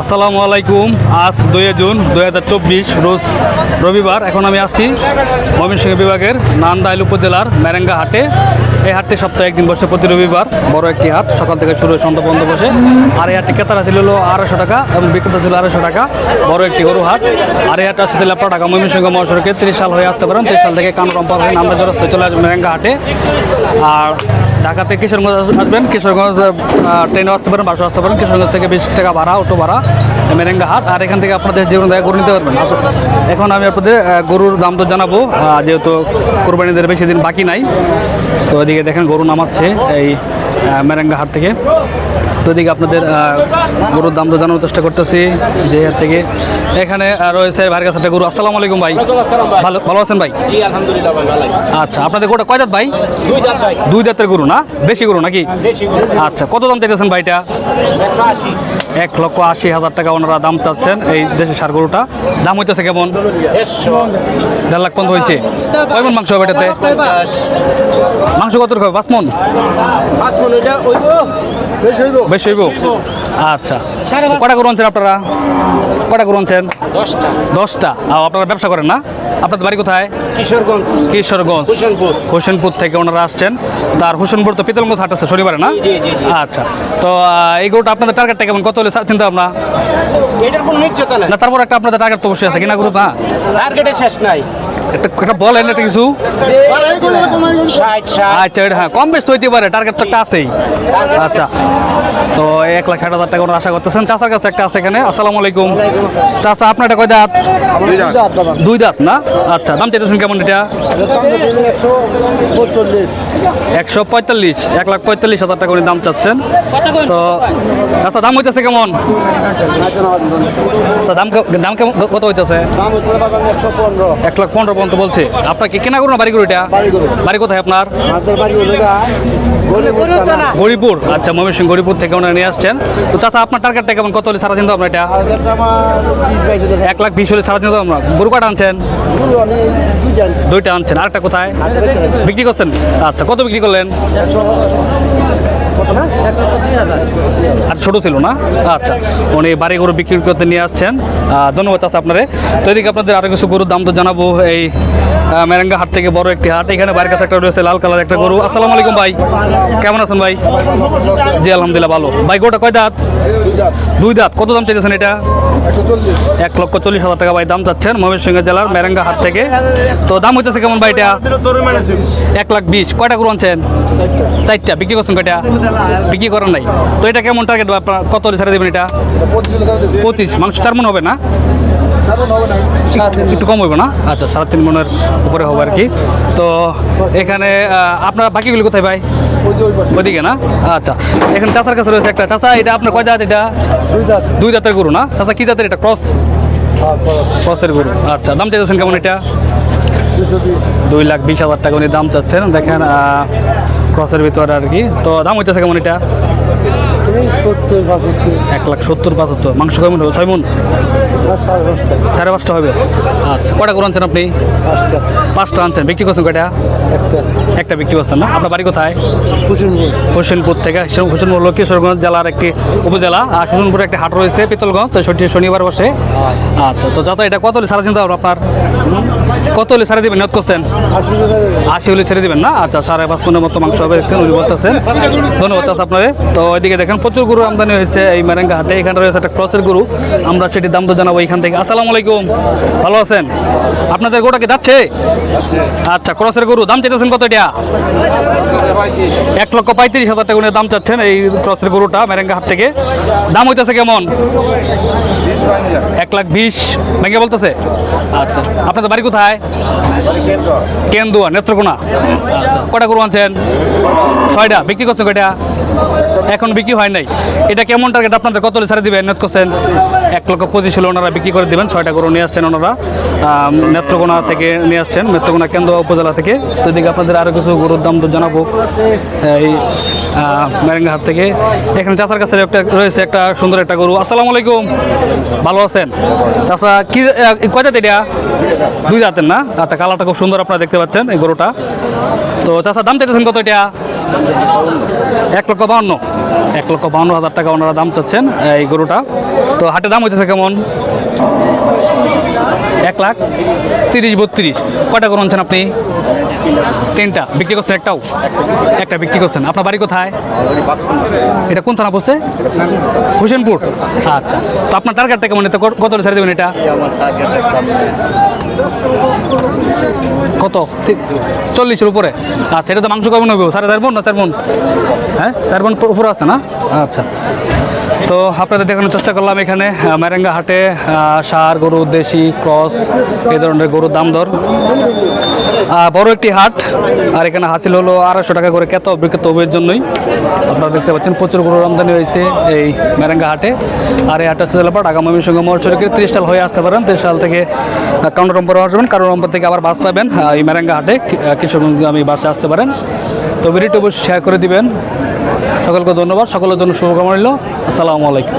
আসসালামু আলাইকুম। আজ দুই জুন দুই হাজার চব্বিশ, রোজ রবিবার। এখন আমি আসছি ময়মনসিংহ বিভাগের নান্দাইল উপজেলার মেরেঙ্গা হাটে। এই হাটটি সপ্তাহে একদিন বসে প্রতি রবিবার বড় একটি হাট। সকাল থেকে শুরু হয়ে সন্ধ্যা বন্ধ বসে। আর এই হাটটি ক্রেতারা ছিল হলো আড়াইশো টাকা এবং বিক্রেতা ছিল আড়াইশো টাকা। বড় একটি গরু হাট। আর এই হাটটা আসছিল আপনার টাকা ময়মনসিংহ মহাসড়কে। তিরিশ সাল হয়ে আসতে পারেন। তিরিশ সাল থেকে কান কম্পার হয়ে নান্দা চলে আসবেন মেরেঙ্গা হাটে। আর ঢাকাতে কিশোরগঞ্জ আসবেন। কিশোরগঞ্জ ট্রেনে আসতে পারেন বাসে আসতে পারেন। কিশোরগঞ্জ থেকে বিশ টাকা ভাড়া, অটো ভাড়া, মেরেঙ্গা হাট। আর এখান থেকে আপনাদের যে কোনো গরু নিতে পারবেন। এখন আমি আপনাদের গরুর দাম তো জানাব। যেহেতু কোরবানিদের বেশি দিন বাকি নাই, তো এদিকে দেখেন গরু নামাচ্ছে এই মেরেঙ্গা হাট থেকে। তো এদিকে আপনাদের গরুর দাম তো জানানোর চেষ্টা করতেছি যে হাট থেকে। এখানে রয়েছে ভাইয়ের কাছে একটা গরু। আসসালামু আলাইকুম ভাই। ভালো ভালো আছেন ভাই? আলহামদুলিল্লাহ আচ্ছা আপনাদের গোটা কয় দাঁত ভাই? দুই দাঁত ভাই। দুই জাতের গরু না? বেশি গরু নাকি? আচ্ছা কত দাম চাইতেছেন ভাইটা? একশো এক লক্ষ আশি হাজার টাকা ওনারা দাম চাচ্ছেন এই দেশের সার গরুটা। দাম হইতেছে কেমন? দেড় লাখ পর্যন্ত হয়েছে কয় মন মাংস হবে এটাতে? মাংস কত হবে? পাঁচ মন? পাঁচ বেশ হইব। আচ্ছা। কটা গরু আনছেন আপনারা? কটা গরু আনছেন? দশটা। দশটা। আর আপনারা ব্যবসা করেন না? আপনাদের বাড়ি কোথায়? কিশোরগঞ্জ। কিশোরগঞ্জ। হোসেনপুর। থেকে ওনারা আসছেন। তার হোসেনপুর তো পিতলগঞ্জ হাট আছে শনিবারে না? জি, জি, জি। আচ্ছা। তো এই গরুটা আপনাদের টার্গেটটা কেমন? কত হলে চিন্তা ভাবনা? এটার কোনো নিশ্চয়তা না তারপর একটা আপনাদের টার্গেট তো অবশ্যই আছে। কিনা গ্রুপ না টার্গেটের শেষ নাই। একটা একটা বলেন একটা কিছু। আচ্ছা এটা হ্যাঁ কম বেশ হইতে পারে টার্গেট তো একটা আছেই। আচ্ছা তো এক লাখ ষাট হাজার টাকা আশা করতেছেন। চাচার কাছে একটা আছে এখানে আসসালামু আলাইকুম। চাচা আপনার কয় দাঁত? দুই দাঁত। না? আচ্ছা দাম চাইতেছেন কেমন এটা? একশো পঁয়তাল্লিশ এক লাখ পঁয়তাল্লিশ হাজার টাকা উনি দাম চাচ্ছেন। তো আচ্ছা দাম হইতেছে কেমন? আচ্ছা দাম দাম কেমন কত হইতেছে? এক লাখ পনেরো পর্যন্ত বলছে। আপনার কি কেনা করুন বাড়ি গরু এটা। বাড়ি কোথায় আপনার গরিপুর আচ্ছা ময়মনসিং গরিপুর থেকে ওনারা নিয়ে আসছেন। তো চাচা আপনার টার্গেটটা কেমন? কত হলে সারা চিন্তা আপনার এটা? এক লাখ বিশ হলে সারা চিন্তা আপনার গরু কাটা আনছেন? দুইটা আনছেন। আরেকটা কোথায়? বিক্রি করছেন? আচ্ছা কত বিক্রি করলেন? আর ছোট ছিল না? আচ্ছা উনি বাড়ি গরু বিক্রি করতে নিয়ে আসছেন। ধন্যবাদ চাষ আপনারে। তো এদিকে আপনাদের আরও কিছু গরুর দাম তো জানাব এই মেরেঙ্গা হাট থেকে বড় একটি হাট। এখানে বাড়ির কাছে একটা রয়েছে, লাল কালার একটা গরু। আসসালামু আলাইকুম ভাই। কেমন আছেন ভাই? জি, আলহামদুলিল্লাহ, ভালো। ভাই, গোটা কয় দাঁত? দুই দাঁত। কত দাম চাইছেন এটা? এক লক্ষ চল্লিশ হাজার টাকা ভাই, দাম চাচ্ছেন ময়মনসিংহ জেলার মেরেঙ্গা হাট থেকে। তো দাম হইতেছে কেমন ভাই এটা? এক লাখ বিশ। কয়টা গরু আনছেন? চারটা। বিক্রি করছেন কয়টা? বিক্রি করেন নাই। তো এটা কেমন টার্গেট আপনার কত ছেড়ে দেবেন এটা? পঁচিশ। মাংস চার মন হবে না? একটু কম হবে না? আচ্ছা সাড়ে তিন মনের উপরে হবে আর কি। তো এখানে আপনার বাকিগুলি কোথায় ভাই? ওইদিকে না? আচ্ছা এখানে চাচার কাছে রয়েছে একটা। চাচা এটা আপনার কয় জাত এটা? দুই জাতের গরু না? চাচা কি জাতের এটা? ক্রস? ক্রসের গরু। আচ্ছা দাম চাইছেন কেমন এটা? দুই লাখ বিশ হাজার টাকা উনি দাম চাচ্ছেন। দেখেন ক্রসের ভিতরে আর কি। তো দাম হইতেছে কেমন এটা? এক লাখ সত্তর পঁচাত্তর মাংস কেমন হবে? ছয় মন? সাড়ে পাঁচটা। হবে? আচ্ছা কটা গরু আনছেন আপনি? পাঁচটা। আনছেন। বিক্রি করছেন কয়টা? একটা। বিক্রি করছেন না? আপনার বাড়ি কোথায়? হোসেনপুর। থেকে হোসেনপুর হলো কিশোরগঞ্জ জেলার একটি উপজেলা। আর হোসেনপুরে একটি হাট রয়েছে পিতলগঞ্জ। শনিবার বসে। আচ্ছা তো যত এটা কত হলে সারা চিন্তা আপনার? কত হলে সারা দিবেন? নিয়ত করছেন? আশি হলে ছেড়ে দিবেন না? আচ্ছা সাড়ে পাঁচ মনের মতো মাংস হবে। দেখছেন উনি বলতেছেন ধন্যবাদ চাষ আপনারে। তো ওইদিকে দেখেন, প্রচুর গরু আমদানি হয়েছে এই মেরেঙ্গা হাটে। এখানে রয়েছে একটা ক্রসের গরু। আমরা সেটির দাম তো জানাব এখান থেকে। আসসালামু আলাইকুম। ভালো আছেন? আপনাদের গরুটা কি যাচ্ছে? আচ্ছা ক্রসের গরু। দাম চাইতেছেন কত এটা? এক লক্ষ পঁয়ত্রিশ হাজার টাকা দাম চাচ্ছেন এই ক্রসের গরুটা মেরেঙ্গা হাট থেকে। দাম হইতেছে কেমন? এক লাখ বিশ। ব্যাংকে বলতেছে? আচ্ছা। আপনাদের বাড়ি কোথায়? কেন্দুয়া নেত্রকোনা। আচ্ছা। কটা গরু আনছেন? ছয়টা। বিক্রি করছেন কয়টা? এখন বিক্রি হয় নাই। এটা কেমন টার্গেট আপনাদের কত ছাড়ে দিবেন নেট করছেন এক লক্ষ পঁচিশ হলে ওনারা বিক্রি করে দিবেন। ছয়টা গরু নিয়ে আসছেন ওনারা। নেত্রকোনা থেকে নিয়ে আসছেন। নেত্রকোনা কেন্দ্র উপজেলা থেকে। তো এদিকে আপনাদের আরও কিছু গরুর দাম তো জানাব। এই মেরেঙ্গা হাট থেকে। এখানে চাচার কাছে একটা রয়েছে একটা সুন্দর একটা গরু। আসসালামু আলাইকুম। ভালো আছেন? চাচা, কি কয় কয়টা এটা? দুই রাতের না? আচ্ছা কালারটা খুব সুন্দর আপনারা দেখতে পাচ্ছেন এই গরুটা। তো চাচা, দাম চাইতেছেন কত এটা? এক লক্ষ বাউন্ন এক লক্ষ বাউন্ন হাজার টাকা ওনারা দাম চাচ্ছেন, এই গরুটা। তো হাটে দাম হইতেছে কেমন? এক লাখ তিরিশ বত্রিশ। কটা গরু আনছেন আপনি? তিনটা। বিক্রি করছেন একটাও? একটা বিক্রি করছেন। আপনার বাড়ি কোথায়? এটা কোন থানা পড়ছে হোসেনপুর। আচ্ছা। তো আপনার টার্গেটটা কেমন? এটা কত ছেড়ে দেবেন এটা? কত? চল্লিশের উপরে। আচ্ছা এটা তো মাংস কেমন হবে? সাড়ে চার মন না চার বোন হ্যাঁ চার বোন উপরে আছে না? আচ্ছা। তো আপনাদের দেখানোর চেষ্টা করলাম এখানে আহ, ম্যারেঙ্গা হাটে ষাঁড় গরু দেশি ক্রস এই ধরনের গরুর দাম দর। বড় একটি হাট আর এখানে হাসিল হলো আড়াইশো টাকা করে কেত বিক্রেত উভয়ের জন্যই। আপনারা দেখতে পাচ্ছেন প্রচুর গরুর আমদানি হয়েছে এই মেরেঙ্গা হাটে। আর এই হাটটা জেলাপাট আগামী সঙ্গে মহাসড়কের ত্রিশ সাল হয়ে আসতে পারেন। ত্রিশ সাল থেকে কাউন্টার নম্বর আসবেন। কাউন্টার নম্বর থেকে আবার বাস পাবেন এই ম্যারেঙ্গা হাটে। কিশোরগঞ্জ আমি বাসে আসতে পারেন। তো ভিডিওটি অবশ্যই শেয়ার করে দিবেন। সকলকে ধন্যবাদ সকলের জন্য শুভকামনা রইল। আসসালামু আলাইকুম।